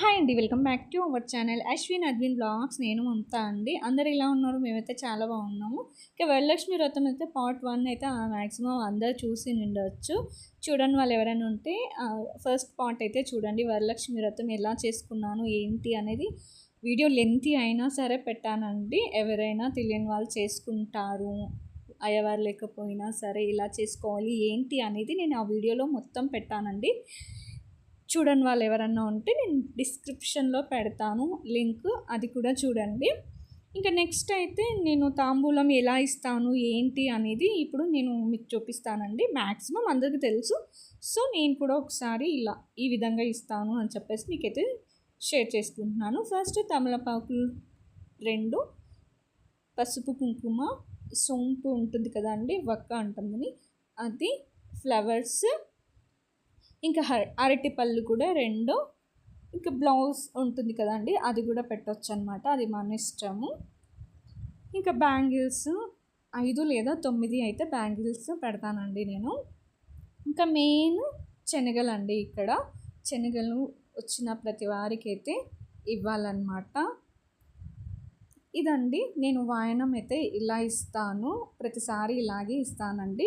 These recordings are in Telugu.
హాయ్ అండి welcome back to our channel Ashwin Adwin blogs. నేను మమతా అండి. అందరు ఇలా ఉన్నారు? మేమైతే చాలా బాగున్నాము. ఇక వరలక్ష్మి వ్రతం అయితే పార్ట్ వన్ అయితే మ్యాక్సిమం అందరు చూసి ఉండవచ్చు చూడని వాళ్ళు ఎవరైనా ఉంటే ఫస్ట్ పార్ట్ అయితే చూడండి. వరలక్ష్మి వ్రతం ఎలా చేసుకున్నాను ఏంటి అనేది వీడియో లెంత్ అయినా సరే పెట్టానండి. ఎవరైనా తెలియని వాళ్ళు చేసుకుంటారు. అయ్యవారు లేకపోయినా సరే ఇలా చేసుకోవాలి ఏంటి అనేది నేను ఆ వీడియోలో మొత్తం పెట్టానండి. చూడని వాళ్ళు ఎవరన్నా ఉంటే నేను డిస్క్రిప్షన్లో పెడతాను లింక్ అది కూడా చూడండి. ఇంకా నెక్స్ట్ అయితే నేను తాంబూలం ఎలా ఇస్తాను ఏంటి అనేది ఇప్పుడు నేను మీకు చూపిస్తానండి. మ్యాక్సిమం అందరికీ తెలుసు. సో నేను కూడా ఒకసారి ఇలా ఈ విధంగా ఇస్తాను అని చెప్పేసి మీకైతే షేర్ చేసుకుంటున్నాను. ఫస్ట్ తమలపాకులు రెండు పసుపు కుంకుమ సోంపు ఉంటుంది కదండి వక్క అంటుంది అది ఫ్లవర్స్ ఇంకా అరటి పళ్ళు కూడా రెండు ఇంకా బ్లౌజ్ ఉంటుంది కదండి అది కూడా పెట్టవచ్చు అనమాట అది మన ఇష్టము. ఇంకా బ్యాంగిల్స్ ఐదు లేదా తొమ్మిది అయితే బ్యాంగిల్స్ పెడతానండి నేను. ఇంకా మెయిన్ శనగలండి ఇక్కడ శనగలు వచ్చిన ప్రతి వారికి అయితే ఇవ్వాలన్నమాట ఇదండి నేను వాయనం అయితే ఇలా ఇస్తాను ప్రతిసారి ఇలాగే ఇస్తానండి.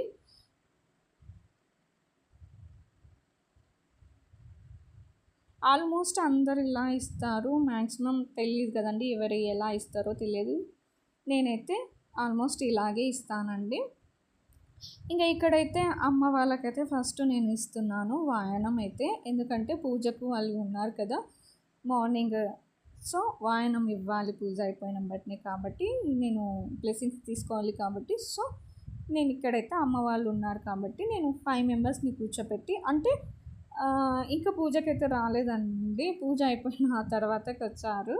ఆల్మోస్ట్ అందరు ఇలా ఇస్తారు. మ్యాక్సిమం తెలియదు కదండి ఎవరు ఎలా ఇస్తారో తెలియదు. నేనైతే ఆల్మోస్ట్ ఇలాగే ఇస్తానండి. ఇంకా ఇక్కడైతే అమ్మ వాళ్ళకైతే ఫస్ట్ నేను ఇస్తున్నాను వాయనం అయితే. ఎందుకంటే పూజకు వాళ్ళు ఉన్నారు కదా మార్నింగ్. సో వాయనం ఇవ్వాలి పూజ అయిపోయిన బట్టినే కాబట్టి నేను బ్లెస్సింగ్స్ తీసుకోవాలి కాబట్టి. సో నేను ఇక్కడైతే అమ్మ వాళ్ళు ఉన్నారు కాబట్టి నేను ఫైవ్ మెంబర్స్ని కూర్చోపెట్టి అంటే ఇంకా పూజకైతే రాలేదండి. పూజ అయిపోయిన ఆ తర్వాతకి వచ్చారు.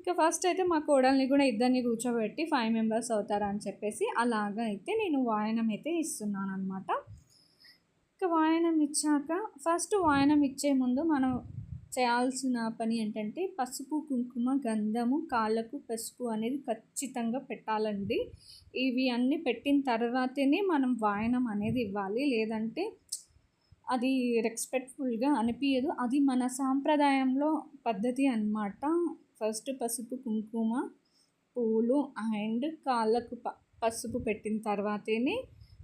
ఇంకా ఫస్ట్ అయితే మా కోడల్ని కూడా ఇద్దరిని కూర్చోబెట్టి ఫైవ్ మెంబర్స్ అవుతారని చెప్పేసి అలాగా అయితే నేను వాయనం అయితే ఇస్తున్నాను అనమాట ఇంకా వాయనం ఇచ్చాక ఫస్ట్ వాయనం ఇచ్చే ముందు మనం చేయాల్సిన పని ఏంటంటే పసుపు కుంకుమ గంధము కాళ్ళకు పసుపు అనేది ఖచ్చితంగా పెట్టాలండి. ఇవి అన్నీ పెట్టిన తర్వాతనే మనం వాయనం అనేది ఇవ్వాలి. లేదంటే అది రెస్పెక్ట్ఫుల్గా అనిపించదు అది మన సాంప్రదాయంలో పద్ధతి అన్నమాట. ఫస్ట్ పసుపు కుంకుమ పూలు అండ్ కాళ్ళకు ప పసుపు పెట్టిన తర్వాతనే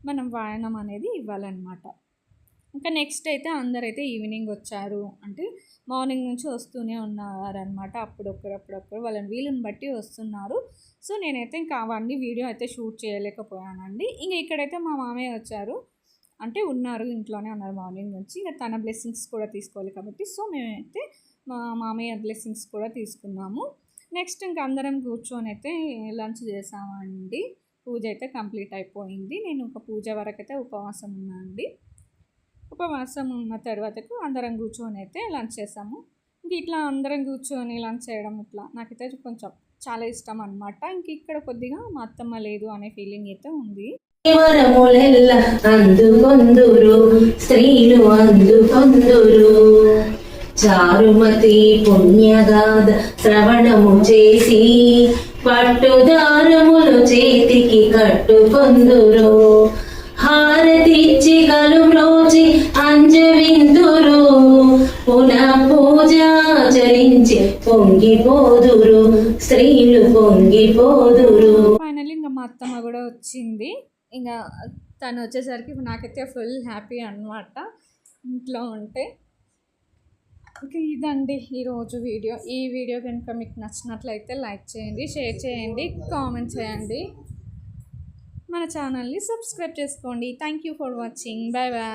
మనం వాయనం అనేది ఇవ్వాలన్నమాట. ఇంకా నెక్స్ట్ అయితే అందరైతే ఈవినింగ్ వచ్చారు. అంటే మార్నింగ్ నుంచి వస్తూనే ఉన్నారనమాట అప్పుడప్పుడప్పుడప్పుడు వాళ్ళని వీలుని బట్టి వస్తున్నారు. సో నేనైతే ఇంకా అవన్నీ వీడియో అయితే షూట్ చేయలేకపోయానండి. ఇంకా ఇక్కడైతే మా మామయ్య వచ్చారు. అంటే ఉన్నారు ఇంట్లోనే ఉన్నారు మార్నింగ్ నుంచి. ఇంకా తన బ్లెస్సింగ్స్ కూడా తీసుకోవాలి కాబట్టి సో మేమైతే మా మామయ్య బ్లెస్సింగ్స్ కూడా తీసుకున్నాము. నెక్స్ట్ ఇంక అందరం కూర్చొని అయితే లంచ్ చేసామండి. పూజ అయితే కంప్లీట్ అయిపోయింది. నేను ఒక పూజ వరకు అయితే ఉపవాసం ఉన్నా అండి. ఉపవాసం ఉన్న తర్వాతకు అందరం కూర్చొని అయితే లంచ్ చేసాము. ఇంక ఇట్లా అందరం కూర్చొని లంచ్ చేయడం ఇట్లా నాకైతే కొంచెం చాలా ఇష్టం అనమాట ఇంక ఇక్కడ కొద్దిగా మా అత్తమ్మ లేదు అనే ఫీలింగ్ అయితే ఉంది. వరములెల్ల అందుకొందురు స్త్రీలు అందుకొందురు చారుమతి పుణ్యగాథ శ్రవణము చేసి పట్టుదారములు చేతికి కట్టుకొందురు హారతిచ్చి కలు రోజి అంజవిందురు పునః పూజాచరించి పొంగిపోదురు స్త్రీలు పొంగిపోదురు ఫైనల్ ఇంకా మా అత్తమ్మ కూడా వచ్చింది ఇంకా తను వచ్చేసరికి నాకైతే ఫుల్ హ్యాపీ అనమాట ఇంట్లో ఉంటే. ఇంకా ఇదండి ఈరోజు వీడియో. ఈ వీడియో కనుక మీకు నచ్చినట్లయితే లైక్ చేయండి షేర్ చేయండి కామెంట్ చేయండి. మన ఛానల్ని సబ్స్క్రైబ్ చేసుకోండి. Thank you for watching bye bye